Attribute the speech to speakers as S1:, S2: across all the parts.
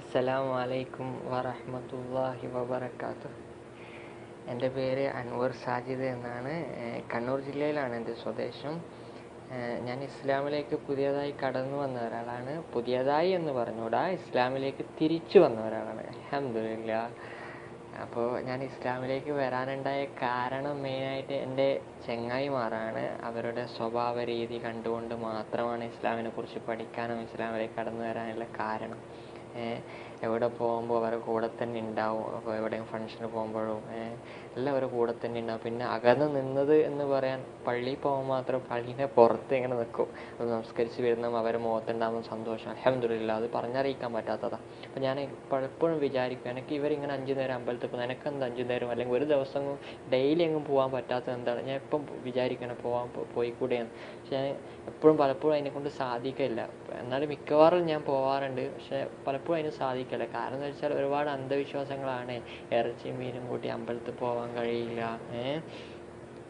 S1: അസ്സലാമു അലൈക്കും വറഹ്മത്തുള്ളാഹി വബറകാതുഹു. എന്റെ പേര് അൻവർ സാജിദ് എന്നാണ്. കണ്ണൂർ ജില്ലയിലാണ് എന്റെ സ്വദേശം. ഞാൻ ഇസ്ലാമിലേക്ക് പുതിയതായി കടന്നു വന്ന ഒരാളാണ്. പുതിയതായി എന്ന് പറഞ്ഞുകൂടാ ഇസ്ലാമിലേക്ക് തിരിച്ചു വന്ന ഒരാളാണ്. അൽഹംദുലില്ലാ. അപ്പോൾ ഞാൻ ഇസ്ലാമിലേക്ക് വരാനുണ്ടായ കാരണം മെയിനായിട്ട് എന്റെ ചങ്ങായിമാരാണ് അവരുടെ സ്വഭാവ രീതി കണ്ടുകൊണ്ട് മാത്രമാണ് ഇസ്ലാമിനെ കുറിച്ച് പഠിക്കാനും ഇസ്ലാമിലേക്ക് കടന്നു വരാനുള്ള കാരണം. ഏഹ് എവിടെ പോകുമ്പോൾ അവരുടെ കൂടെ തന്നെ ഉണ്ടാവും. അപ്പോൾ എവിടെയും ഫംഗ്ഷന് പോകുമ്പോഴും എല്ലാം അവരെ കൂടെ തന്നെ ഉണ്ടാവും. പിന്നെ അകന്ന് നിന്നത് എന്ന് പറയാൻ പള്ളിയിൽ പോകാൻ മാത്രം പള്ളിയുടെ പുറത്ത് ഇങ്ങനെ നിൽക്കും നമസ്കരിച്ച് വരുന്ന അവരെ മുഖത്തുണ്ടാകുന്ന സന്തോഷം. അലഹമില്ല അത് പറഞ്ഞറിയിക്കാൻ പറ്റാത്തതാണ് അപ്പോൾ ഞാൻ പലപ്പോഴും വിചാരിക്കും എനിക്ക് ഇവരിങ്ങനെ അഞ്ചു നേരം അമ്പലത്തിൽ പോകുന്നത് എനിക്കെന്ത് അഞ്ചു നേരം അല്ലെങ്കിൽ ഒരു ദിവസം ഡെയിലി എങ്ങും പോകാൻ പറ്റാത്തത് എന്താണ്? ഞാൻ എപ്പം വിചാരിക്കണം പോകാൻ പോയിക്കൂടെയാണ് പക്ഷെ ഞാൻ എപ്പോഴും പലപ്പോഴും അതിനെക്കൊണ്ട് സാധിക്കില്ല എന്നാലും മിക്കവാറും ഞാൻ പോവാറുണ്ട്. പക്ഷെ പലപ്പോഴും അതിന് സാധിക്കില്ല കാരണം എന്ന് വെച്ചാൽ ഒരുപാട് അന്ധവിശ്വാസങ്ങളാണ്. ഇറച്ചിയും മീനും കൂട്ടി അമ്പലത്തിൽ പോകാൻ കഴിയില്ല. ഏഹ്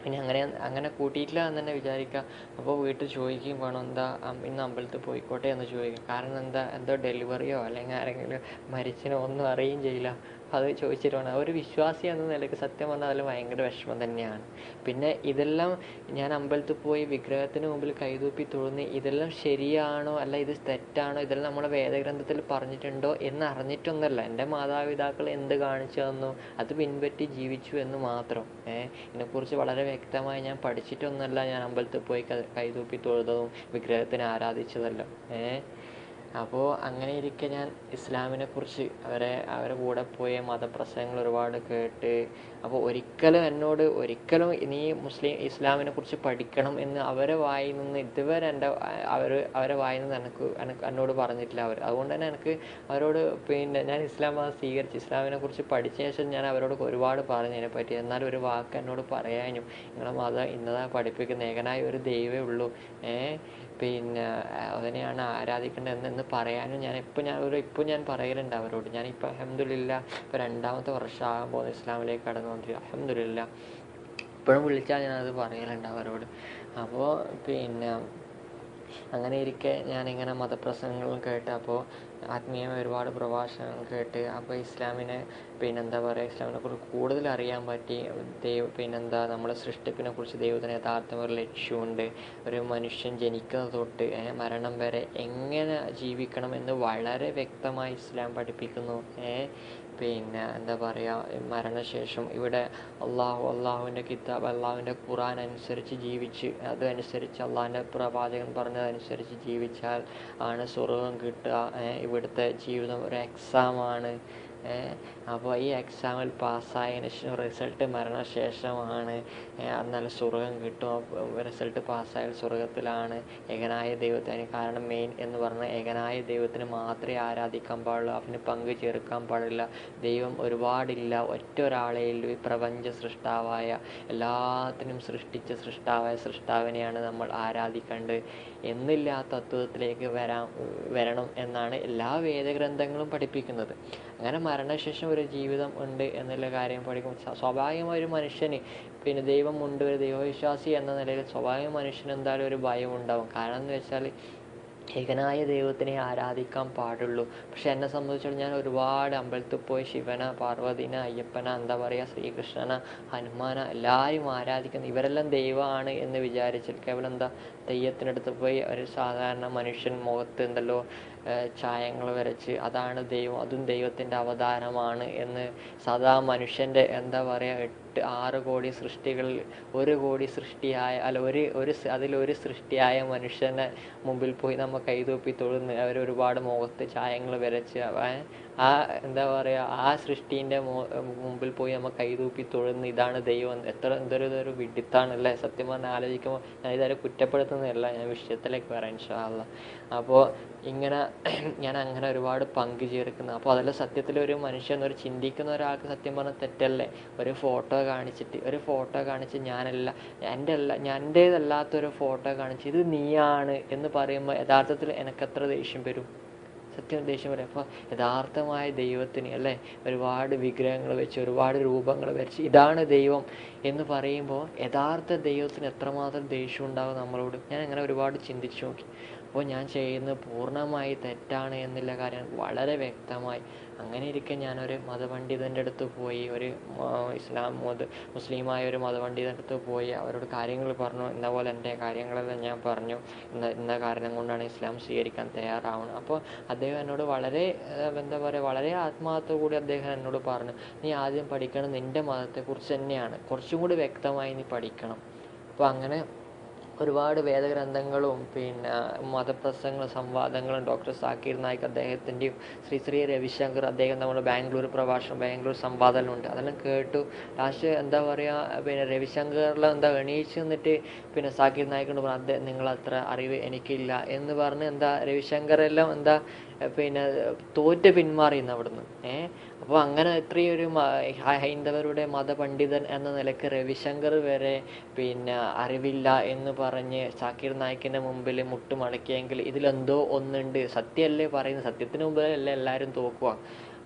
S1: പിന്നെ അങ്ങനെ അങ്ങനെ കൂട്ടിയിട്ടില്ല എന്ന് തന്നെ വിചാരിക്കുക അപ്പോൾ വീട്ടിൽ ചോദിക്കുകയും വേണം എന്താ ഇന്ന് അമ്പലത്തിൽ പോയിക്കോട്ടെ എന്ന് ചോദിക്കും. കാരണം എന്താ എന്തോ ഡെലിവറിയോ അല്ലെങ്കിൽ ആരെങ്കിലും മരിച്ചിനോ ഒന്നും അറിയുകയും ചെയ്യില്ല. അത് ചോദിച്ചിട്ടുണ്ട്. ഒരു വിശ്വാസി എന്ന നിലയ്ക്ക് സത്യം പറഞ്ഞാൽ അതിൽ ഭയങ്കര വിഷമം തന്നെയാണ്. പിന്നെ ഇതെല്ലാം ഞാൻ അമ്പലത്തിൽ പോയി വിഗ്രഹത്തിന് മുമ്പിൽ കൈതൂപ്പി തൊഴുന്ന് ഇതെല്ലാം ശരിയാണോ അല്ല ഇത് തെറ്റാണോ ഇതെല്ലാം നമ്മുടെ വേദഗ്രന്ഥത്തിൽ പറഞ്ഞിട്ടുണ്ടോ എന്ന് അറിഞ്ഞിട്ടൊന്നുമല്ല. എന്റെ മാതാപിതാക്കൾ എന്ത് കാണിച്ചു തന്നു അത് പിൻപറ്റി ജീവിച്ചു എന്ന് മാത്രം. ഏഹ് ഇതിനെക്കുറിച്ച് വളരെ വ്യക്തമായി ഞാൻ പഠിച്ചിട്ടൊന്നുമല്ല ഞാൻ അമ്പലത്തിൽ പോയി കൈതൂപ്പി തൊഴുതതും വിഗ്രഹത്തിനെ ആരാധിച്ചതല്ല. ഏഹ് അപ്പോൾ അങ്ങനെ ഇരിക്കെ ഞാൻ ഇസ്ലാമിനെ കുറിച്ച് അവരെ അവരെ കൂടെ പോയ മതപ്രസംഗങ്ങൾ ഒരുപാട് കേട്ട് അപ്പോൾ ഒരിക്കലും എന്നോട് ഒരിക്കലും ഇനി മുസ്ലിം ഇസ്ലാമിനെ കുറിച്ച് പഠിക്കണം എന്ന് അവരെ വായിൽ നിന്ന് ഇതുവരെ എന്റെ അവർ അവരെ വായിൽ നിന്ന് എനിക്ക് എനിക്ക് എന്നോട് പറഞ്ഞിട്ടില്ല അവർ അതുകൊണ്ട് തന്നെ എനിക്ക് അവരോട് പിന്നെ ഞാൻ ഇസ്ലാം മതം സ്വീകരിച്ച് ഇസ്ലാമിനെ കുറിച്ച് പഠിച്ച ശേഷം ഞാൻ അവരോട് ഒരുപാട് പറഞ്ഞു അതിനെപ്പറ്റി എന്നാലും ഒരു വാക്ക് എന്നോട് പറയാനും നിങ്ങളുടെ മതം ഇന്നതാ പഠിപ്പിക്കുന്ന ഏകനായ ഒരു ദൈവമേ ഉള്ളൂ. ഏഹ് പിന്നെ അതിനെയാണ് ആരാധിക്കേണ്ടത് എന്ന് പറയാനും ഞാൻ ഇപ്പോൾ ഞാൻ ഒരു ഇപ്പോൾ ഞാൻ പറയലുണ്ട് അവരോട്. ഞാനിപ്പോൾ അഹമ്മദില്ല ഇപ്പോൾ രണ്ടാമത്തെ വർഷമാകാൻ പോകുന്ന ഇസ്ലാമിലേക്ക് കടന്നു വന്നിട്ട് അഹമ്മദില്ല ഇപ്പോഴും വിളിച്ചാൽ ഞാനത് പറയലുണ്ട് അവരോട്. അപ്പോൾ പിന്നെ അങ്ങനെ ഇരിക്കെ ഞാനിങ്ങനെ മതപ്രസംഗങ്ങളും കേട്ട് അപ്പോൾ ആത്മീയമായ ഒരുപാട് പ്രഭാഷണങ്ങൾ കേട്ട് അപ്പോൾ ഇസ്ലാമിനെ പിന്നെന്താ പറയുക ഇസ്ലാമിനെ കുറിച്ച് കൂടുതൽ അറിയാൻ പറ്റി. ദൈവ പിന്നെന്താ നമ്മളെ സൃഷ്ടിപ്പിനെ കുറിച്ച് ദൈവത്തിന് യഥാർത്ഥം ഒരു ലക്ഷ്യമുണ്ട്. ഒരു മനുഷ്യൻ ജനിക്കുന്നത് തൊട്ട് മരണം വരെ എങ്ങനെ ജീവിക്കണം എന്ന് വളരെ വ്യക്തമായി ഇസ്ലാം പഠിപ്പിക്കുന്നു. പിന്നെ എന്താ പറയുക മരണശേഷം ഇവിടെ അള്ളാഹു അള്ളാഹുവിന്റെ കിതാബ് അള്ളാഹുവിന്റെ ഖുറാൻ അനുസരിച്ച് ജീവിച്ച് അതനുസരിച്ച് അള്ളാഹിന്റെ പ്രവാചകൻ പറഞ്ഞതനുസരിച്ച് ജീവിച്ചാൽ ആണ് സ്വർഗം കിട്ടുക. ഇവിടുത്തെ ജീവിതം ഒരു എക്സാമാണ് അപ്പോൾ ഈ എക്സാമിൽ പാസ്സായതിനു ശേഷം റിസൾട്ട് മരണശേഷമാണ്. എന്നാൽ സ്വർഗം കിട്ടും. റിസൾട്ട് പാസ്സായാൽ സ്വർഗത്തിലാണ് ഏകനായ ദൈവത്തിന് കാരണം മെയിൻ എന്ന് പറഞ്ഞാൽ ഏകനായ ദൈവത്തിന് മാത്രമേ ആരാധിക്കാൻ പാടുള്ളൂ. അവന് പങ്കു ചേർക്കാൻ പാടില്ല. ദൈവം ഒരുപാടില്ല. ഒറ്റ ഒരാളേ ഉള്ളൂ. ഈ പ്രപഞ്ച സൃഷ്ടാവായ എല്ലാത്തിനും സൃഷ്ടിച്ച സൃഷ്ടാവായ സൃഷ്ടാവിനെയാണ് നമ്മൾ ആരാധിക്കേണ്ടത്. എന്നില്ല തത്വത്തിലേക്ക് വരാൻ വരണം എന്നാണ് എല്ലാ വേദഗ്രന്ഥങ്ങളും പഠിപ്പിക്കുന്നത്. അങ്ങനെ മരണശേഷം ഒരു ജീവിതം ഉണ്ട് എന്നുള്ള കാര്യം പഠിക്കും സ്വ- സ്വാഭാവികമായ ഒരു മനുഷ്യന് പിന്നെ ദൈവം ഉണ്ട് ഒരു ദൈവവിശ്വാസി എന്ന നിലയിൽ സ്വാഭാവിക മനുഷ്യന് എന്തായാലും ഒരു ഭയം ഉണ്ടാവും. കാരണം എന്ന് വെച്ചാൽ ഏകനായ ദൈവത്തിനെ ആരാധിക്കാൻ പാടുള്ളൂ. പക്ഷെ എന്നെ സംബന്ധിച്ചിടത്തോളം ഞാൻ ഒരുപാട് അമ്പലത്തിൽ പോയി ശിവന പാർവതിന അയ്യപ്പന എന്താ പറയുക ശ്രീകൃഷ്ണന ഹനുമാന എല്ലാവരും ആരാധിക്കുന്നു ഇവരെല്ലാം ദൈവമാണ് എന്ന് വിചാരിച്ചിട്ട് കേവലം എന്താ തെയ്യത്തിനടുത്ത് പോയി ഒരു സാധാരണ മനുഷ്യൻ മുഖത്ത് എന്തല്ലോ ചായങ്ങൾ വരച്ച് അതാണ് ദൈവം അതും ദൈവത്തിന്റെ അവതാരമാണ് എന്ന് സദാ മനുഷ്യന്റെ എന്താ പറയുക എട്ട് ആറ് കോടി സൃഷ്ടികളിൽ ഒരു കോടി സൃഷ്ടിയായ അല്ല ഒരു ഒരു അതിലൊരു സൃഷ്ടിയായ മനുഷ്യനെ മുമ്പിൽ പോയി നമ്മൾ കൈതൂപ്പി തൊഴുന്ന് അവർ ഒരുപാട് മുഖത്ത് ചായങ്ങൾ വരച്ച് ആ എന്താ പറയുക ആ സൃഷ്ടീന്റെ മുമ്പിൽ പോയി നമ്മൾ കൈതൂപ്പി തൊഴുന്ന് ഇതാണ് ദൈവം. എത്ര എന്തൊരു ഇതൊരു വിഡിത്താണല്ലേ? സത്യം പറഞ്ഞാൽ ആലോചിക്കുമ്പോൾ ഞാൻ ഇതുവരെ കുറ്റപ്പെടുത്തുന്നതല്ല ഞാൻ വിഷയത്തിലേക്ക് വരാം ഇൻഷാല്ല അപ്പോൾ ഇങ്ങനെ ഞാൻ അങ്ങനെ ഒരുപാട് പങ്കു ചേർക്കുന്നു. അപ്പോൾ അതെല്ലാം സത്യത്തിൽ ഒരു മനുഷ്യൻ ഒരു ചിന്തിക്കുന്ന ഒരാൾക്ക് സത്യം പറഞ്ഞാൽ തെറ്റല്ലേ? ഒരു ഫോട്ടോ കാണിച്ചിട്ട് ഒരു ഫോട്ടോ കാണിച്ച് ഞാനല്ല എന്റെ അല്ല എന്റേതല്ലാത്തൊരു ഫോട്ടോ കാണിച്ച് ഇത് നീയാണ് എന്ന് പറയുമ്പോൾ യഥാർത്ഥത്തിൽ എനിക്കത്ര ദേഷ്യം വരും? സത്യം ദേഷ്യം വരും അപ്പോൾ യഥാർത്ഥമായ ദൈവത്തിന് അല്ലേ? ഒരുപാട് വിഗ്രഹങ്ങൾ വെച്ച് ഒരുപാട് രൂപങ്ങൾ വെച്ച് ഇതാണ് ദൈവം എന്ന് പറയുമ്പോൾ യഥാർത്ഥ ദൈവത്തിന് എത്രമാത്രം ദേഷ്യം ഉണ്ടാകും നമ്മളോട്? ഞാൻ അങ്ങനെ ഒരുപാട് ചിന്തിച്ചു നോക്കി. അപ്പോൾ ഞാൻ ചെയ്യുന്നത് പൂർണമായി തെറ്റാണ് എന്നുള്ള കാര്യം വളരെ വ്യക്തമായി. അങ്ങനെ ഇരിക്കെ ഞാനൊരു മതപണ്ഡിതന്റെ അടുത്ത് പോയി ഒരു ഇസ്ലാം മത മുസ്ലിമായ ഒരു മതപണ്ഡിതന്റെ അടുത്ത് പോയി അവരോട് കാര്യങ്ങൾ പറഞ്ഞു. ഇന്ന പോലെ എന്റെ കാര്യങ്ങളെല്ലാം ഞാൻ പറഞ്ഞു. ഇന്ന ഇന്ന കാരണം കൊണ്ടാണ് ഇസ്ലാം സ്വീകരിക്കാൻ തയ്യാറാവുന്നത് അപ്പോൾ അദ്ദേഹം എന്നോട് വളരെ എന്താ പറയുക വളരെ ആത്മാർത്ഥ കൂടി അദ്ദേഹം എന്നോട് പറഞ്ഞു. നീ ആദ്യം പഠിക്കണം നിന്റെ മതത്തെക്കുറിച്ച് തന്നെയാണ്. കുറച്ചും കൂടി വ്യക്തമായി നീ പഠിക്കണം. അപ്പോൾ അങ്ങനെ ഒരുപാട് വേദഗ്രന്ഥങ്ങളും പിന്നെ മതപ്രസംഗങ്ങളും സംവാദങ്ങളും ഡോക്ടർ സാക്കിർ നായിക് അദ്ദേഹത്തിന്റെയും ശ്രീ ശ്രീ രവിശങ്കർ അദ്ദേഹം നമ്മുടെ ബാംഗ്ലൂർ പ്രഭാഷണം ബാംഗ്ലൂർ സംവാദമെല്ലാം ഉണ്ട് അതെല്ലാം കേട്ടു. ലാസ്റ്റ് എന്താ പറയുക പിന്നെ രവിശങ്കറിൽ എന്താ എണീച്ച് നിന്നിട്ട് പിന്നെ സാക്കിർ നായിക്കിനോട് പറഞ്ഞു അദ്ദേഹം നിങ്ങളത്ര അറിവ് എനിക്കില്ല. എന്ന് പറഞ്ഞ് എന്താ രവിശങ്കറെല്ലാം എന്താ പിന്നെ തോറ്റ് പിന്മാറിയെന്ന് അവിടുന്ന്. ഏഹ് അപ്പോൾ അങ്ങനെ ഇത്രയും ഒരു ഹൈന്ദവരുടെ മതപണ്ഡിതൻ എന്ന നിലയ്ക്ക് രവിശങ്കർ വരെ പിന്നെ അറിവില്ല എന്ന് പറഞ്ഞ് സാക്കിർ നായിക്കിന്റെ മുമ്പിൽ മുട്ടുമടക്കിയെങ്കിൽ ഇതിലെന്തോ ഒന്നുണ്ട്. സത്യമല്ലേ പറയുന്നത്. സത്യത്തിന് മുമ്പിലല്ലേ എല്ലാവരും തോക്കുക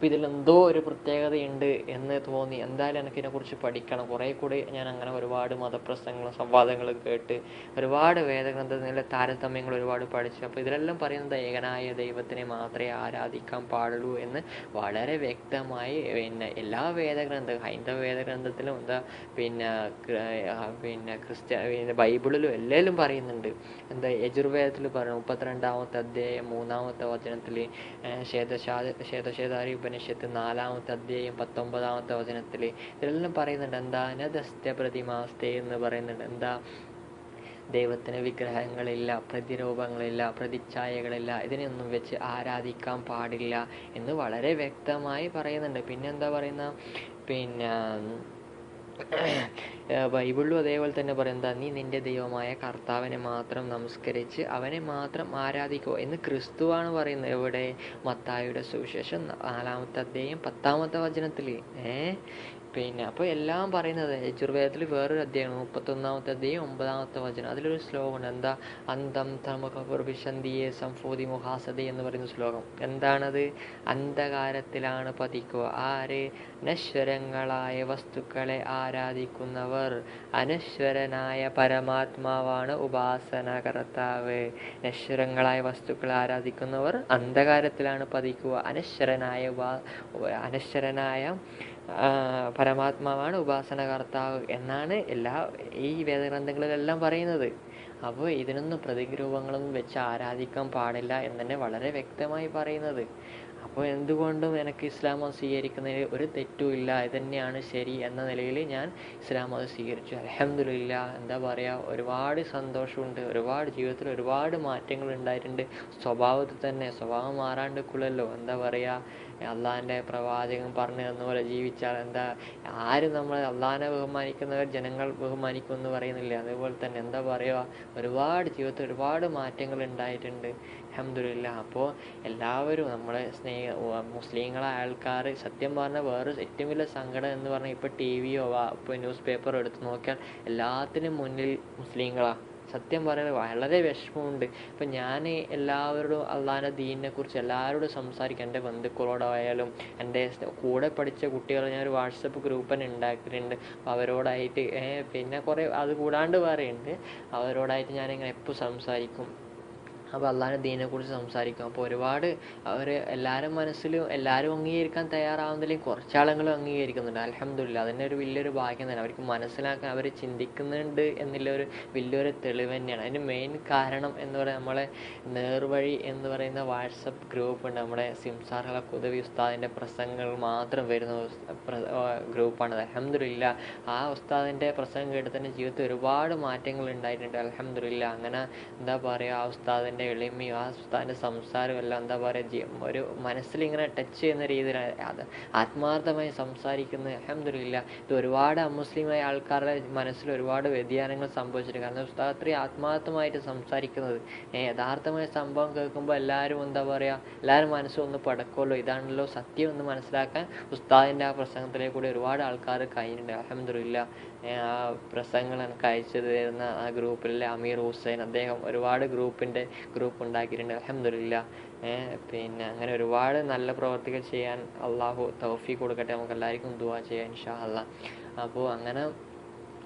S1: അപ്പോൾ ഇതിലെന്തോ ഒരു പ്രത്യേകതയുണ്ട് എന്ന് തോന്നി. എന്തായാലും എനിക്ക് ഇതിനെക്കുറിച്ച് പഠിക്കണം. കുറേ കൂടി ഞാൻ അങ്ങനെ ഒരുപാട് മതപ്രസംഗങ്ങളും സംവാദങ്ങളും കേട്ട് ഒരുപാട് വേദഗ്രന്ഥത്തിലെ താരതമ്യങ്ങൾ ഒരുപാട് പഠിച്ചു. അപ്പോൾ ഇതിലെല്ലാം പറയുന്നത് ഏകനായ ദൈവത്തിനെ മാത്രമേ ആരാധിക്കാൻ പാടുള്ളൂ എന്ന് വളരെ വ്യക്തമായി പിന്നെ എല്ലാ വേദഗ്രന്ഥ ഹൈന്ദവ വേദഗ്രന്ഥത്തിലും എന്താ പിന്നെ പിന്നെ ക്രിസ്ത്യ ബൈബിളിലും എല്ലാവരും പറയുന്നുണ്ട്. എന്താ യജുർവേദത്തിൽ പറഞ്ഞു മുപ്പത്തിരണ്ടാമത്തെ അധ്യായം മൂന്നാമത്തെ വചനത്തിൽ ശ്വേതശാ ശ്വേതശേതാരി ഉപനിഷത്ത് നാലാമത്തെ അധ്യായം പത്തൊമ്പതാമത്തെ വചനത്തിൽ ഇതെല്ലാം പറയുന്നുണ്ട്. എന്താ? നദസ്ത്യ പ്രതിമാസ്തേ എന്ന് പറയുന്നുണ്ട്. എന്താ? ദൈവത്തിന് വിഗ്രഹങ്ങളില്ല പ്രതിരൂപങ്ങളില്ല പ്രതിച്ഛായകളില്ല ഇതിനെയൊന്നും വെച്ച് ആരാധിക്കാൻ പാടില്ല എന്ന് വളരെ വ്യക്തമായി പറയുന്നുണ്ട്. പിന്നെന്താ പറയുന്ന? പിന്നെ ബൈബിളിലും അതേപോലെ തന്നെ പറയുന്നത് നീ നിന്റെ ദൈവമായ കർത്താവിനെ മാത്രം നമസ്കരിച്ച് അവനെ മാത്രം ആരാധിക്കുക എന്ന് ക്രിസ്തുവാണ് പറയുന്നത്. എവിടെ? മത്തായുടെ സുവിശേഷം നാലാമത്തെ അധ്യായം പത്താമത്തെ വചനത്തിൽ ഏ? പിന്നെ അപ്പോൾ എല്ലാം പറയുന്നത് യജുർവേദത്തിൽ വേറൊരു അധ്യായമാണ്. മുപ്പത്തൊന്നാമത്തെ അധ്യായം ഒമ്പതാമത്തെ വചനം. അതിലൊരു ശ്ലോകമുണ്ട്. എന്താ? അന്തം തമക പ്രഭിഷന്തിയെ സംഫോതി മുഹാസതി എന്ന് പറയുന്ന ശ്ലോകം. എന്താണത്? അന്ധകാരത്തിലാണ് പതിക്കുക. ആര്? നശ്വരങ്ങളായ വസ്തുക്കളെ ആരാധിക്കുന്നവർ. അനശ്വരനായ പരമാത്മാവാണ് ഉപാസന കർത്താവ് നശ്വരങ്ങളായ വസ്തുക്കളെ ആരാധിക്കുന്നവർ അന്ധകാരത്തിലാണ് പതിക്കുക. അനശ്വരനായ ഉപാ അനശ്വരനായ പരമാത്മാവാണ് ഉപാസന കർത്താവ് എന്നാണ് എല്ലാ ഈ വേദഗ്രന്ഥങ്ങളിലെല്ലാം പറയുന്നത്. അപ്പോൾ ഇതിനൊന്നും പ്രതിരൂപങ്ങളൊന്നും വെച്ച് ആരാധിക്കാൻ പാടില്ല എന്ന് തന്നെ വളരെ വ്യക്തമായി പറയുന്നത്. അപ്പോൾ എന്തുകൊണ്ടും എനിക്ക് ഇസ്ലാം മതം സ്വീകരിക്കുന്നതിൽ ഒരു തെറ്റും ഇല്ല ഇത് തന്നെയാണ് ശരി എന്ന നിലയിൽ ഞാൻ ഇസ്ലാം മതം സ്വീകരിച്ചു. അലഹമില്ല എന്താ പറയുക ഒരുപാട് സന്തോഷമുണ്ട് ഒരുപാട് ജീവിതത്തിൽ ഒരുപാട് മാറ്റങ്ങൾ ഉണ്ടായിട്ടുണ്ട്. സ്വഭാവത്തിൽ തന്നെ സ്വഭാവം മാറാണ്ടിക്കുള്ളല്ലോ എന്താ പറയുക അള്ളാഹിന്റെ പ്രവാചകൻ പറഞ്ഞു തന്ന പോലെ ജീവിച്ചാൽ എന്താ? ആരും നമ്മൾ അള്ളാഹിനെ ബഹുമാനിക്കുന്നവർ ജനങ്ങൾ ബഹുമാനിക്കും എന്ന് പറയുന്നില്ല. അതേപോലെ തന്നെ എന്താ പറയുക? ഒരുപാട് ജീവിതത്തിൽ ഒരുപാട് മാറ്റങ്ങൾ ഉണ്ടായിട്ടുണ്ട്. അഹമ്മദില്ല അപ്പോൾ എല്ലാവരും നമ്മളെ സ്നേഹ മുസ്ലിങ്ങളായ ആൾക്കാർ സത്യം പറഞ്ഞാൽ വേറെ ഏറ്റവും വലിയ സങ്കടം എന്ന് പറഞ്ഞാൽ ഇപ്പോൾ ടി വിയോ ഇപ്പോൾ ന്യൂസ് പേപ്പറോ എടുത്ത് നോക്കിയാൽ എല്ലാത്തിനും മുന്നിൽ മുസ്ലിങ്ങളാണ് സത്യം പറയാൻ വളരെ വിഷമമുണ്ട്. ഇപ്പം ഞാൻ എല്ലാവരോടും അള്ളാഹാന്റെ ദീനിനെ കുറിച്ച് എല്ലാവരോടും സംസാരിക്കും. എന്റെ ബന്ധുക്കളോടായാലും എന്റെ കൂടെ പഠിച്ച കുട്ടികൾ ഞാനൊരു വാട്സപ്പ് ഗ്രൂപ്പ് തന്നെ ഉണ്ടാക്കിയിട്ടുണ്ട് അപ്പോൾ അവരോടായിട്ട് പിന്നെ കുറേ അത് കൂടാണ്ട് വേറെയുണ്ട് അവരോടായിട്ട് ഞാനിങ്ങനെ എപ്പോൾ സംസാരിക്കും. അപ്പോൾ അള്ളാഹിന്റെ ദീനിനെക്കുറിച്ച് സംസാരിക്കും. അപ്പോൾ ഒരുപാട് അവർ എല്ലാവരും മനസ്സിലും എല്ലാവരും അംഗീകരിക്കാൻ തയ്യാറാവുന്നില്ലെങ്കിൽ കുറച്ചാളെങ്കിലും അംഗീകരിക്കുന്നുണ്ട്. അലഹമില്ല അതിന്റെ ഒരു വലിയൊരു ഭാഗ്യം തന്നെ. അവർക്ക് മനസ്സിലാക്കാൻ അവർ ചിന്തിക്കുന്നുണ്ട് എന്നുള്ള ഒരു വലിയൊരു തെളിവ് തന്നെയാണ്. അതിന് മെയിൻ കാരണം എന്ന് പറയുന്നത് നമ്മളെ നേർവഴി എന്ന് പറയുന്ന വാട്സപ്പ് ഗ്രൂപ്പ് ഉണ്ട്. നമ്മുടെ സിംസാർ കുതവി ഉസ്താദിന്റെ പ്രസംഗങ്ങൾ മാത്രം വരുന്ന ഗ്രൂപ്പാണ് അലഹമില്ല ആ ഉസ്താദിന്റെ പ്രസംഗം കേട്ട് തന്നെ ജീവിതത്തിൽ ഒരുപാട് മാറ്റങ്ങൾ ഉണ്ടായിട്ടുണ്ട്. അലഹമില്ല അങ്ങനെ എന്താ പറയുക ആ ഉസ്താദിന്റെ എളിമയും ആ സംസാരവും എല്ലാം എന്താ പറയുക ഒരു മനസ്സിലിങ്ങനെ ടച്ച് ചെയ്യുന്ന രീതിയിലാണ് അത് ആത്മാർത്ഥമായി സംസാരിക്കുന്ന അഹമ്മദില്ല ഇത് ഒരുപാട് അമുസ്ലിമായ ആൾക്കാരുടെ മനസ്സിൽ ഒരുപാട് വ്യതിയാനങ്ങൾ സംഭവിച്ചിട്ടുണ്ട്. കാരണം ഉസ്താദ് അത്രയും ആത്മാർത്ഥമായിട്ട് സംസാരിക്കുന്നത്. യഥാർത്ഥമായ സംഭവം കേൾക്കുമ്പോൾ എല്ലാവരും എന്താ പറയുക എല്ലാവരും മനസ്സൊന്ന് പടക്കുമല്ലോ ഇതാണല്ലോ സത്യം എന്ന് മനസ്സിലാക്കാൻ ഉസ്താദിന്റെ ആ പ്രസംഗത്തിലേക്ക് കൂടി ഒരുപാട് ആൾക്കാർ കഴിഞ്ഞിട്ടുണ്ട്. അഹമ്മദില്ല ആ പ്രസംഗങ്ങൾ എനിക്ക് അയച്ചു തരുന്ന ആ ഗ്രൂപ്പിലെ അമീർ ഹുസൈൻ. അദ്ദേഹം ഒരുപാട് ഗ്രൂപ്പിന്റെ ഗ്രൂപ്പ് ഉണ്ടാക്കിയിട്ടുണ്ട്. അലഹമില്ല പിന്നെ അങ്ങനെ ഒരുപാട് നല്ല പ്രവർത്തികൾ ചെയ്യാൻ അള്ളാഹു തൗഫീഖ് കൊടുക്കട്ടെ. നമുക്ക് എല്ലാവർക്കും ദുവാ ചെയ്യാൻ ഇൻഷാ അല്ല അപ്പോൾ അങ്ങനെ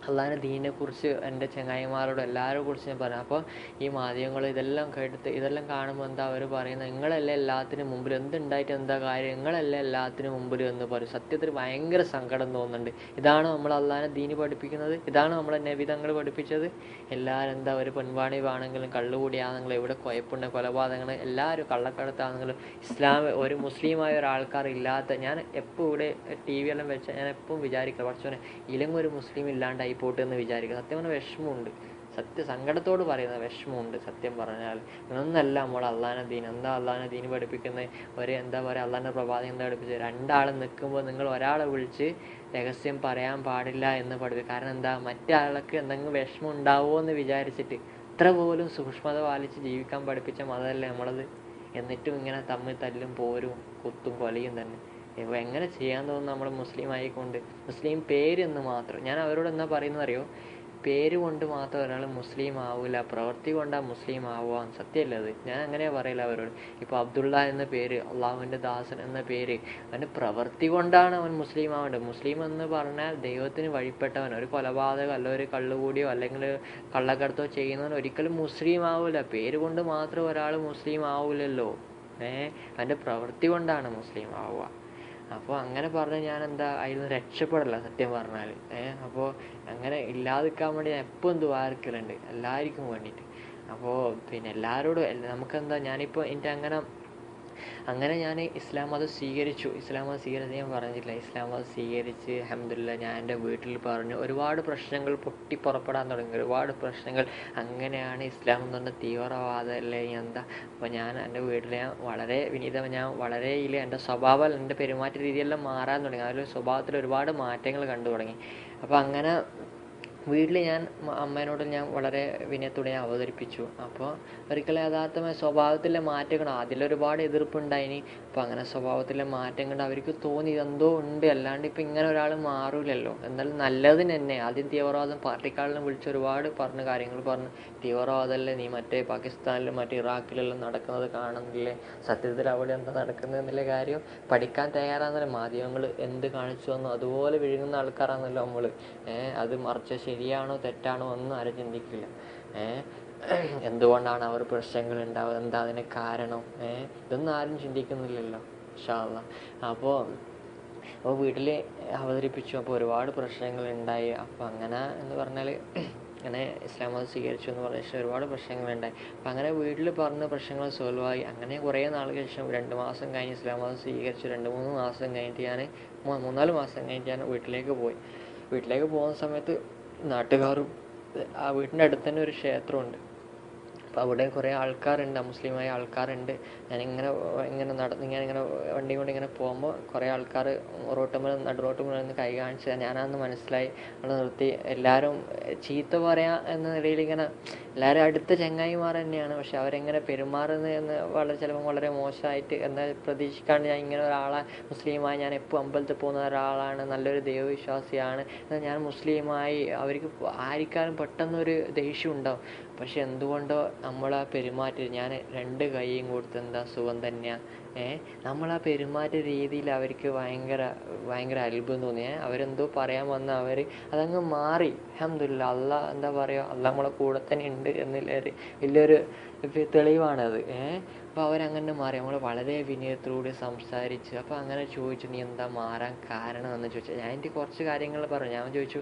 S1: അള്ളാഹിന്റെ ദീനിനെക്കുറിച്ച് എന്റെ ചങ്ങായിമാരോട് എല്ലാവരെ കുറിച്ച് ഞാൻ പറഞ്ഞു. അപ്പോൾ ഈ മാധ്യമങ്ങൾ ഇതെല്ലാം കേട്ടിട്ട് ഇതെല്ലാം കാണുമ്പോൾ എന്താ അവർ പറയുന്നത്? നിങ്ങളല്ലേ എല്ലാത്തിനും മുമ്പിൽ എന്തുണ്ടായിട്ട് എന്താ കാര്യം? നിങ്ങളല്ലേ എല്ലാത്തിനും മുമ്പിൽ എന്ന് പറയും. സത്യത്തിൽ ഭയങ്കര സങ്കടം തോന്നുന്നുണ്ട്. ഇതാണ് നമ്മൾ അള്ളാഹിനെ ദീനി പഠിപ്പിക്കുന്നത്? ഇതാണ് നമ്മളെ നബിതങ്ങൾ പഠിപ്പിച്ചത്? എല്ലാവരും എന്താ ഒരു പെൺവാണി ആണെങ്കിലും കള്ളുകൂടിയാണെങ്കിലും ഇവിടെ കുഴപ്പമുണ്ട് കൊലപാതകങ്ങൾ? എല്ലാവരും കള്ളക്കടത്താണെങ്കിലും ഇസ്ലാം ഒരു മുസ്ലിമായ ഒരാൾക്കാർ ഇല്ലാത്ത ഞാൻ എപ്പോൾ ഇവിടെ ടി വി എല്ലാം വെച്ചാൽ ഞാൻ എപ്പോഴും വിചാരിക്കുക പക്ഷേ ഇല്ലെങ്കിൽ ഒരു മുസ്ലിം ഇല്ലാണ്ടായി. പോട്ടെ എന്ന് വിചാരിക്കുക. സത്യം പറഞ്ഞാൽ വിഷമമുണ്ട്. സത്യ സങ്കടത്തോട് പറയുന്ന വിഷമമുണ്ട്. സത്യം പറഞ്ഞാൽ ഒന്നല്ല നമ്മൾ അള്ളാഹാനെ ദീൻ എന്താ അള്ളാഹാനെ ദീൻ പഠിപ്പിക്കുന്നത് ഒരു എന്താ പറയുക അള്ളാഹാന്റെ പ്രഭാതം എന്താ പഠിപ്പിച്ചത് രണ്ടാൾ നിൽക്കുമ്പോൾ നിങ്ങൾ ഒരാളെ വിളിച്ച് രഹസ്യം പറയാൻ പാടില്ല എന്ന് പഠിപ്പിക്കും. കാരണം എന്താ? മറ്റേ എന്തെങ്കിലും വിഷമം ഉണ്ടാവുമോ എന്ന് വിചാരിച്ചിട്ട് ഇത്ര പോലും സൂക്ഷ്മത പാലിച്ച് ജീവിക്കാൻ പഠിപ്പിച്ച മതമല്ലേ നമ്മളത്? എന്നിട്ടും ഇങ്ങനെ തമ്മിൽ തല്ലും പോരും കുത്തും കൊലയും തന്നെ. എങ്ങനെ ചെയ്യാൻ തോന്നുന്നു നമ്മൾ മുസ്ലിം ആയിക്കൊണ്ട്? മുസ്ലിം പേര് എന്ന് മാത്രം. ഞാൻ അവരോട് എന്താ പറയുന്നത് അറിയോ? പേര് കൊണ്ട് മാത്രം ഒരാൾ മുസ്ലിം ആവില്ല പ്രവൃത്തി കൊണ്ടാ മുസ്ലിം ആവുക. സത്യമല്ല അത്? ഞാൻ അങ്ങനെയാ പറയില്ല അവരോട്. ഇപ്പൊ അബ്ദുള്ള എന്ന പേര് അള്ളാഹുവിന്റെ ദാസൻ എന്ന പേര് അവന്റെ പ്രവൃത്തി കൊണ്ടാണ് അവൻ മുസ്ലിം ആവേണ്ടത്. മുസ്ലിം എന്ന് പറഞ്ഞാൽ ദൈവത്തിന് വഴിപ്പെട്ടവൻ. ഒരു കൊലപാതകം അല്ല ഒരു കള്ളുകൂടിയോ അല്ലെങ്കിൽ കള്ളക്കടത്തോ ചെയ്യുന്നവൻ ഒരിക്കലും മുസ്ലിം ആവില്ല പേര് കൊണ്ട് മാത്രം ഒരാൾ മുസ്ലിം ആവില്ലല്ലോ ഏഹ്? അവന്റെ പ്രവൃത്തി കൊണ്ടാണ് മുസ്ലിം ആവുക. അപ്പോൾ അങ്ങനെ പറഞ്ഞ് ഞാൻ എന്താ അതിൽ നിന്ന് രക്ഷപ്പെടില്ല സത്യം പറഞ്ഞാൽ അപ്പോൾ അങ്ങനെ ഇല്ലാതിരിക്കാൻ വേണ്ടി ഞാൻ എപ്പോഴും ദ്വാരക്കലുണ്ട്. എല്ലാവർക്കും വേണ്ടിയിട്ട് അപ്പോൾ പിന്നെ എല്ലാവരോടും എല്ല- നമുക്കെന്താ ഞാനിപ്പോൾ എന്റെ അങ്ങനെ അങ്ങനെ ഞാൻ ഇസ്ലാം മതം സ്വീകരിച്ചു. ഇസ്ലാം മതം സ്വീകരിച്ച് ഞാൻ പറഞ്ഞില്ല ഇസ്ലാം മതം സ്വീകരിച്ച് അഹമ്മദില്ല ഞാൻ എന്റെ വീട്ടിൽ പറഞ്ഞു ഒരുപാട് പ്രശ്നങ്ങൾ പൊട്ടി പുറപ്പെടാൻ തുടങ്ങി. ഒരുപാട് പ്രശ്നങ്ങൾ. അങ്ങനെയാണ് ഇസ്ലാം എന്ന് പറഞ്ഞ തീവ്രവാദം അല്ലേ? എന്താ? അപ്പോൾ ഞാൻ എന്റെ വീട്ടിൽ ഞാൻ വളരെ വിനീതം. ഞാൻ വളരെ ഇതിൽ എന്റെ സ്വഭാവം എന്റെ പെരുമാറ്റ രീതിയെല്ലാം മാറാൻ തുടങ്ങി. അതിൽ സ്വഭാവത്തിൽ ഒരുപാട് മാറ്റങ്ങൾ കണ്ടു തുടങ്ങി. അപ്പോൾ അങ്ങനെ വീട്ടിൽ ഞാൻ അമ്മേനോട് ഞാൻ വളരെ വിനയത്തോടെ ഞാൻ അവതരിപ്പിച്ചു. അപ്പോൾ ഒരിക്കലും യഥാർത്ഥമായ സ്വഭാവത്തിലെ മാറ്റങ്ങൾ അതിലൊരുപാട് എതിർപ്പുണ്ടായിനി. അപ്പോൾ അങ്ങനെ സ്വഭാവത്തിലെ മാറ്റം കണ്ട് അവർക്ക് തോന്നി. ഇതെന്തോ ഉണ്ട്. അല്ലാണ്ട് ഇപ്പം ഇങ്ങനെ ഒരാൾ മാറൂലല്ലോ. എന്നാലും നല്ലതിന് തന്നെ. ആദ്യം തീവ്രവാദം പാർട്ടിക്കാളിലും വിളിച്ച് ഒരുപാട് പറഞ്ഞ കാര്യങ്ങൾ പറഞ്ഞു. തീവ്രവാദമല്ലേ നീ മറ്റേ പാകിസ്ഥാനിലും മറ്റേ ഇറാഖിലെല്ലാം നടക്കുന്നത് കാണുന്നില്ലേ? സത്യത്തിൽ അവിടെ എന്താ നടക്കുന്നത് എന്നുള്ള കാര്യം പഠിക്കാൻ തയ്യാറാണെന്നല്ല. മാധ്യമങ്ങൾ എന്ത് കാണിച്ചു വന്നോ അതുപോലെ വിഴുങ്ങുന്ന ആൾക്കാരാണല്ലോ നമ്മൾ അത് മറിച്ച് ശരിയാണോ തെറ്റാണോ ഒന്നും ആരും ചിന്തിക്കില്ല. എന്തുകൊണ്ടാണ് അവർ പ്രശ്നങ്ങൾ ഉണ്ടാവുക എന്താ അതിന് കാരണം? ഇതൊന്നും ആരും ചിന്തിക്കുന്നില്ലല്ലോ. ഷാള്ള അപ്പോ അപ്പോൾ വീട്ടിൽ അവതരിപ്പിച്ചു. അപ്പോൾ ഒരുപാട് പ്രശ്നങ്ങൾ ഉണ്ടായി അപ്പോൾ അങ്ങനെ എന്ന് പറഞ്ഞാൽ അങ്ങനെ ഇസ്ലാം മതം സ്വീകരിച്ചു എന്ന് പറഞ്ഞ ഒരുപാട് പ്രശ്നങ്ങളുണ്ടായി. അപ്പം അങ്ങനെ വീട്ടിൽ പറഞ്ഞ പ്രശ്നങ്ങൾ സോൾവ് ആയി. അങ്ങനെ കുറേ നാളുകൾ ശേഷം രണ്ട് മാസം കഴിഞ്ഞ് ഇസ്ലാം മതം സ്വീകരിച്ചു. രണ്ട് മൂന്ന് മാസം കഴിഞ്ഞിട്ട് ഞാൻ മൂന്നാൽ മാസം കഴിഞ്ഞിട്ട് ഞാൻ വീട്ടിലേക്ക് പോയി. വീട്ടിലേക്ക് പോകുന്ന സമയത്ത് നാട്ടുകാരും ആ വീടിന്റെ അടുത്ത് തന്നെ ഒരു ക്ഷേത്രമുണ്ട്. അപ്പോൾ അവിടെ കുറേ ആൾക്കാരുണ്ട് മുസ്ലിമായ ആൾക്കാരുണ്ട്. ഞാനിങ്ങനെ ഇങ്ങനെ നടന്ന് ഞാനിങ്ങനെ വണ്ടി കൊണ്ട് ഇങ്ങനെ പോകുമ്പോൾ കുറേ ആൾക്കാർ റോട്ടുമ്പോൾ നടു റോട്ടുമ്പോൾ നിന്ന് കൈ കാണിച്ച് ഞാനാന്ന് മനസ്സിലായി അവിടെ നിർത്തി. എല്ലാവരും ചീത്ത പറയാ എന്ന നിലയിൽ ഇങ്ങനെ എല്ലാവരും അടുത്ത ചങ്ങായിമാർ തന്നെയാണ്. പക്ഷെ അവരെങ്ങനെ പെരുമാറുന്നത് എന്ന് വളരെ ചിലപ്പം വളരെ മോശമായിട്ട് എന്നാൽ പ്രതീക്ഷിക്കാണ്ട് ഞാൻ ഇങ്ങനെ ഒരാളെ മുസ്ലിമായി ഞാൻ എപ്പോൾ അമ്പലത്തിൽ പോകുന്ന ഒരാളാണ് നല്ലൊരു ദൈവവിശ്വാസിയാണ് എന്നാൽ ഞാൻ മുസ്ലിമായി അവർക്ക് ആർക്കാരും പെട്ടെന്നൊരു ദേഷ്യം ഉണ്ടാവും. പക്ഷെ എന്തുകൊണ്ടോ നമ്മൾ ആ പെരുമാറ്റം ഞാൻ രണ്ട് കൈയും കൊടുത്ത് എന്താ സുഖം തന്നെയാണ് ഏ? നമ്മൾ ആ പെരുമാറ്റ രീതിയിൽ അവർക്ക് ഭയങ്കര ഭയങ്കര അത്ഭുതം തോന്നി. ഏ? അവരെന്തോ പറയാൻ വന്ന അവർ അതങ്ങ് മാറി. അഹമ്മദില്ല അല്ല എന്താ പറയുക അല്ല നമ്മളെ കൂടെ തന്നെ ഉണ്ട് എന്നുള്ളൊരു വലിയൊരു ഇപ്പൊ തെളിവാണത്. ഏ? അപ്പോൾ അവരങ്ങനെ മാറി. നമ്മൾ വളരെ വിനയത്തോടെ സംസാരിച്ച്. അപ്പോൾ അങ്ങനെ ചോദിച്ചു നീ എന്താ മാറാൻ കാരണം എന്ന് ചോദിച്ചു? ഞാൻ എന്റെ കുറച്ച് കാര്യങ്ങൾ പറഞ്ഞു. ഞാൻ ചോദിച്ചു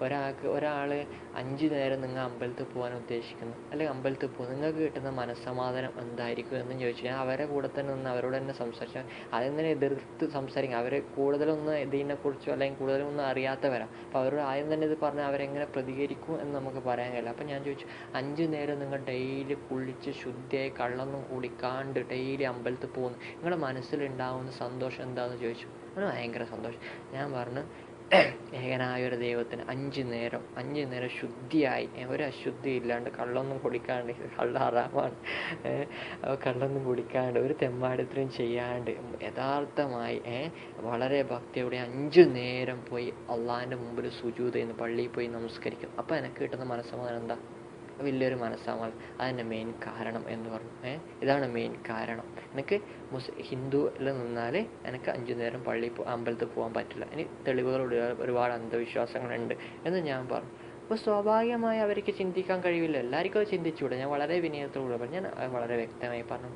S1: ഒരാൾക്ക് ഒരാൾ അഞ്ച് നേരം നിങ്ങൾ അമ്പലത്തിൽ പോകാൻ ഉദ്ദേശിക്കുന്നു. അല്ലെങ്കിൽ അമ്പലത്തിൽ പോകും നിങ്ങൾക്ക് കിട്ടുന്ന മനസ്സമാധാനം എന്തായിരിക്കും? എന്ന് ചോദിച്ചു. ഞാൻ അവരെ കൂടെ തന്നെ നിന്ന് അവരോട് തന്നെ സംസാരിച്ചു. അതെങ്ങനെ എതിർത്ത് സംസാരിക്കും? അവർ കൂടുതലൊന്നും ഇതിനെക്കുറിച്ചോ അല്ലെങ്കിൽ കൂടുതലൊന്നും അറിയാത്തവരാണ് അപ്പോൾ അവരോട് ആദ്യം തന്നെ ഇത് പറഞ്ഞാൽ അവരെങ്ങനെ പ്രതികരിക്കും എന്ന് നമുക്ക് പറയാൻ കഴിയില്ല. അപ്പോൾ ഞാൻ ചോദിച്ചു അഞ്ച് നേരം നിങ്ങൾ ഡെയിലി കുളിച്ച് ശുദ്ധിയായി കള്ളൊന്നും കുടിക്കാണ്ട് ഡെയിലി അമ്പലത്തിൽ പോകുന്നു. നിങ്ങളുടെ മനസ്സിലുണ്ടാവുന്ന സന്തോഷം എന്താണെന്ന് ചോദിച്ചു. അവന് ഭയങ്കര സന്തോഷം. ഞാൻ പറഞ്ഞു ഏകനായ ഒരു ദൈവത്തിന് അഞ്ച് നേരം അഞ്ച് നേരം ശുദ്ധിയായി. ഒരു അശുദ്ധി ഇല്ലാണ്ട് കള്ളൊന്നും കുടിക്കാണ്ട് കള്ള അപ്പൊ കള്ളൊന്നും കുടിക്കാണ്ട് ഒരു തെമ്മാടിത്തരം ചെയ്യാണ്ട് യഥാർത്ഥമായി വളരെ ഭക്തിയോടെ അഞ്ച് നേരം പോയി അള്ളാഹിന്റെ മുമ്പിൽ സുജൂത എന്ന് പള്ളിയിൽ പോയി നമസ്കരിക്കും അപ്പോൾ എനിക്ക് കിട്ടുന്ന മനസ്സമാധാനം എന്താ? വലിയൊരു മനസ്സാണ് അതിന്റെ മെയിൻ കാരണം എന്ന് പറഞ്ഞു. ഏഹ് ഇതാണ് മെയിൻ കാരണം. എനിക്ക് മുസ് ഹിന്ദുവിൽ നിന്നാൽ എനിക്ക് അഞ്ചു നേരം പള്ളി അമ്പലത്തിൽ പോകാൻ പറ്റില്ല. ഇനി തെളിവുകൾ ഒരുപാട് അന്ധവിശ്വാസങ്ങളുണ്ട് എന്ന് ഞാൻ പറഞ്ഞു. അപ്പോൾ സ്വാഭാവികമായി അവർക്ക് ചിന്തിക്കാൻ കഴിയില്ല. എല്ലാവർക്കും അത് ചിന്തിച്ചുകൂടെ? ഞാൻ വളരെ വിനയത്തോടെ പറഞ്ഞു. ഞാൻ വളരെ വ്യക്തമായി പറഞ്ഞു.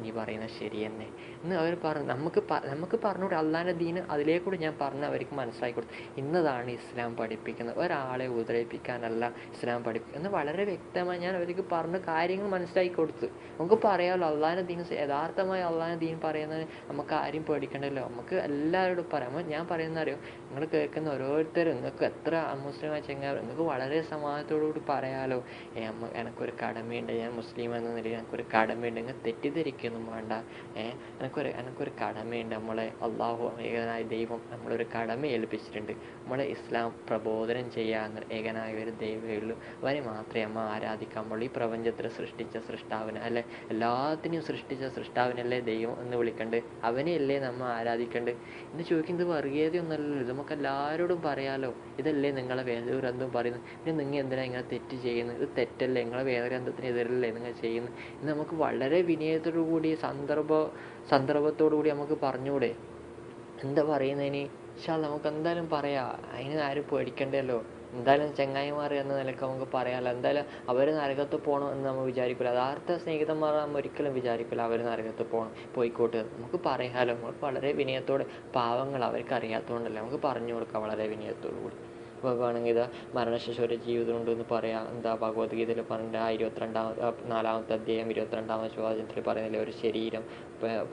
S1: നീ പറയുന്നത് ശരി തന്നെ. എന്ന് അവർ പറഞ്ഞു. നമുക്ക് നമുക്ക് പറഞ്ഞുകൂടെ? അള്ളാന്റെ ദീന് അതിലേക്കൂടെ ഞാൻ പറഞ്ഞ് അവർക്ക് മനസ്സിലാക്കി കൊടുത്തു. ഇന്നതാണ് ഇസ്ലാം പഠിപ്പിക്കുന്നത്. ഒരാളെ ഉപദ്രവിപ്പിക്കാനല്ല ഇസ്ലാം പഠിപ്പിക്കുന്നത്. എന്ന് വളരെ വ്യക്തമായി ഞാൻ അവർക്ക് പറഞ്ഞ കാര്യങ്ങൾ മനസ്സിലാക്കി കൊടുത്തു. നമുക്ക് പറയാമല്ലോ അള്ളാന്റെ ദീൻ യഥാർത്ഥമായി അള്ളാന്റെ ദീൻ പറയുന്നത് നമുക്ക് ആരും പേടിക്കണ്ടല്ലോ? നമുക്ക് എല്ലാവരോടും പറയാം. ഞാൻ പറയുന്ന അറിയാം? നിങ്ങൾ കേൾക്കുന്ന ഓരോരുത്തരും നിങ്ങൾക്ക് എത്ര മുസ്ലിമായ ചെങ്ങായി നിങ്ങൾക്ക് വളരെ സമാധാനത്തോടു കൂടി പറയാലോ എനിക്ക് എനിക്കൊരു കടമയുണ്ട് ഞാൻ മുസ്ലിം എന്ന നിലയിൽ എനിക്കൊരു കടമയുണ്ട് നിങ്ങൾ തെറ്റിദ്ധരിക്കൊന്നും വേണ്ട ഏഹ് എനിക്കൊരു എനിക്കൊരു കടമയുണ്ട് നമ്മളെ അള്ളാഹു ഏകനായ ദൈവം നമ്മളൊരു കടമ ഏൽപ്പിച്ചിട്ടുണ്ട് നമ്മളെ ഇസ്ലാം പ്രബോധനം ചെയ്യാൻ ഏകനായ ഒരു ദൈവമേ ഉള്ളൂ അവരെ മാത്രമേ നമ്മൾ ആരാധിക്കാൻ പാടുള്ളൂ. ഈ പ്രപഞ്ചത്തിൽ സൃഷ്ടിച്ച സൃഷ്ടാവിനെ അല്ലെ എല്ലാത്തിനെയും സൃഷ്ടിച്ച സൃഷ്ടാവിനല്ലേ ദൈവം എന്ന് വിളിക്കണ്ട് അവനെയല്ലേ നമ്മൾ ആരാധിക്കേണ്ടത് എന്ന് ചോദിക്കുന്നത് വർഗീയതയൊന്നുമല്ലല്ലോ ഇത് നമുക്ക് എല്ലാവരോടും പറയാലോ ഇതല്ലേ നിങ്ങളെ വേദഗ്രന്ഥം പറയുന്നത് പിന്നെ നിങ്ങൾ എന്തിനാണ് ഇങ്ങനെ തെറ്റ് ചെയ്യുന്നത്? ഇത് തെറ്റല്ലേ? നിങ്ങളെ വേദഗ്രന്ഥത്തിന് എതിരല്ലേ നിങ്ങൾ ചെയ്യുന്നത്? ഇത് നമുക്ക് വളരെ വിനയത്തോടു കൂടി സന്ദർഭ സന്ദർഭത്തോടു കൂടി നമുക്ക് പറഞ്ഞൂടെ എന്താ പറയുന്നതിന്? പക്ഷേ നമുക്ക് എന്തായാലും പറയാം. അതിന് ആരും പേടിക്കണ്ടല്ലോ. എന്തായാലും ചങ്ങായിമാർ എന്ന നിലയ്ക്ക് നമുക്ക് പറയാമല്ലോ എന്തായാലും അവർ നരകത്ത് പോകണം എന്ന് നമ്മൾ വിചാരിക്കില്ല യഥാർത്ഥ സ്നേഹിതന്മാർ നമ്മൾ ഒരിക്കലും വിചാരിക്കില്ല അവർ നരകത്ത് പോകണം പോയിക്കോട്ട്. നമുക്ക് പറയാമല്ലോ നമുക്ക് വളരെ വിനയത്തോടെ പാവങ്ങൾ അവർക്ക് അറിയാത്തതുകൊണ്ടല്ലേ നമുക്ക് പറഞ്ഞു കൊടുക്കാം വളരെ വിനയത്തോടു കൂടി. വേണമെങ്കിൽ ഇതാ മരണശേഷം ഒരു ജീവിതം ഉണ്ടെന്ന് പറയാം. എന്താ ഭഗവത്ഗീതയിൽ പറഞ്ഞ ആ ഇരുപത്തിരണ്ടാം നാലാമത്തെ അധ്യായം ഇരുപത്തിരണ്ടാമത്തെ ചോദ്യത്തിൽ പറയുന്നില്ലേ ഒരു ശരീരം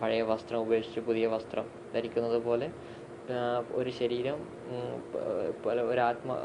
S1: പഴയ വസ്ത്രം ഉപേക്ഷിച്ച് പുതിയ വസ്ത്രം ധരിക്കുന്നത് പോലെ ഒരു ശരീരം ഒരു ആത്മാ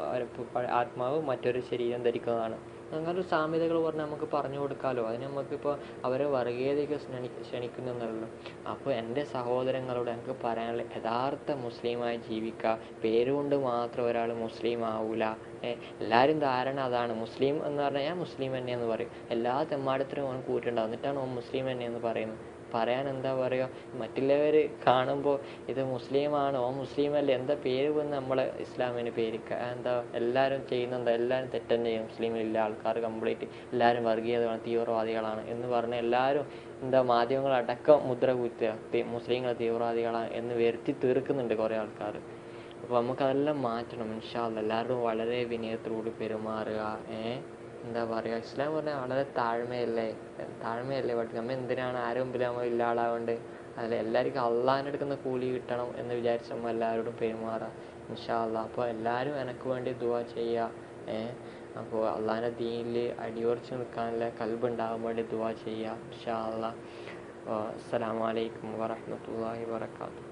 S1: ആത്മാവ് മറ്റൊരു ശരീരം ധരിക്കുന്നതാണ്. അങ്ങനെ സാമ്യതകൾ പറഞ്ഞ് നമുക്ക് പറഞ്ഞു കൊടുക്കാമല്ലോ അതിന് നമുക്കിപ്പോൾ അവരെ വർഗീയതയ്ക്ക് ക്ഷണി ക്ഷണിക്കുന്നല്ലോ അപ്പോൾ എന്റെ സഹോദരങ്ങളോട് എനിക്ക് പറയാനുള്ള യഥാർത്ഥ മുസ്ലിമായി ജീവിക്കുക. പേരുകൊണ്ട് മാത്രം ഒരാൾ മുസ്ലിം ആവൂല. എല്ലാവരും ധാരണ അതാണ്. മുസ്ലിം എന്ന് പറഞ്ഞാൽ ഞാൻ മുസ്ലിം തന്നെയെന്ന് പറയും. എല്ലാ തെമ്മാടത്തിനും അവൻ കൂട്ടുണ്ടാവും എന്നിട്ടാണ് ഓൻ മുസ്ലിം തന്നെയെന്ന് പറയുന്നത്. പറയാൻ എന്താ പറയുക മറ്റുള്ളവർ കാണുമ്പോൾ ഇത് മുസ്ലിമാണ് ഓ മുസ്ലിം അല്ലേ എന്താ പേര് പോലും നമ്മളെ ഇസ്ലാമിന് പേര് എന്താ എല്ലാവരും ചെയ്യുന്നെന്താ എല്ലാവരും തെറ്റന്നെ ചെയ്യും. മുസ്ലിമില്ല ആൾക്കാർ കംപ്ലീറ്റ് എല്ലാവരും വർഗീയതയാണ് തീവ്രവാദികളാണ് എന്ന് പറഞ്ഞ് എല്ലാവരും എന്താ മാധ്യമങ്ങളടക്കം മുദ്ര കുത്തുക. മുസ്ലിങ്ങൾ തീവ്രവാദികളാണ് എന്ന് വരുത്തി തീർക്കുന്നുണ്ട് കുറേ ആൾക്കാർ അപ്പോൾ നമുക്കതെല്ലാം മാറ്റണം. ഇൻഷാല്ല എല്ലാവരും വളരെ വിനയത്തോട് പെരുമാറുക ഏഹ് എന്താ പറയുക ഇസ്ലാം പറഞ്ഞാൽ വളരെ താഴ്മയല്ലേ? താഴ്മയല്ലേ പഠിക്കുക നമ്മൾ എന്തിനാണ് ആരും മുമ്പിൽ നമ്മൾ ഇല്ല ആളാവേണ്ടത് അതിൽ എല്ലാവർക്കും അള്ളാഹിന്റെ കൂലി കിട്ടണം എന്ന് വിചാരിച്ച് നമ്മൾ എല്ലാവരോടും പെരുമാറുക ഇൻഷാ അള്ളാഹ് അപ്പോൾ എല്ലാവരും എനിക്ക് വേണ്ടി ദുവാ ചെയ്യുക ഏഹ് അപ്പോൾ അള്ളാഹിന്റെ ദീനിൽ അടിയുറച്ച് നിൽക്കാനുള്ള കൽബുണ്ടാകാൻ വേണ്ടി ദുവാ ചെയ്യുക ഇൻഷാ അല്ലാ അസ്സലാമു അലൈക്കും വറഹ്മത്തുള്ളാഹി വബറകാതുഹു.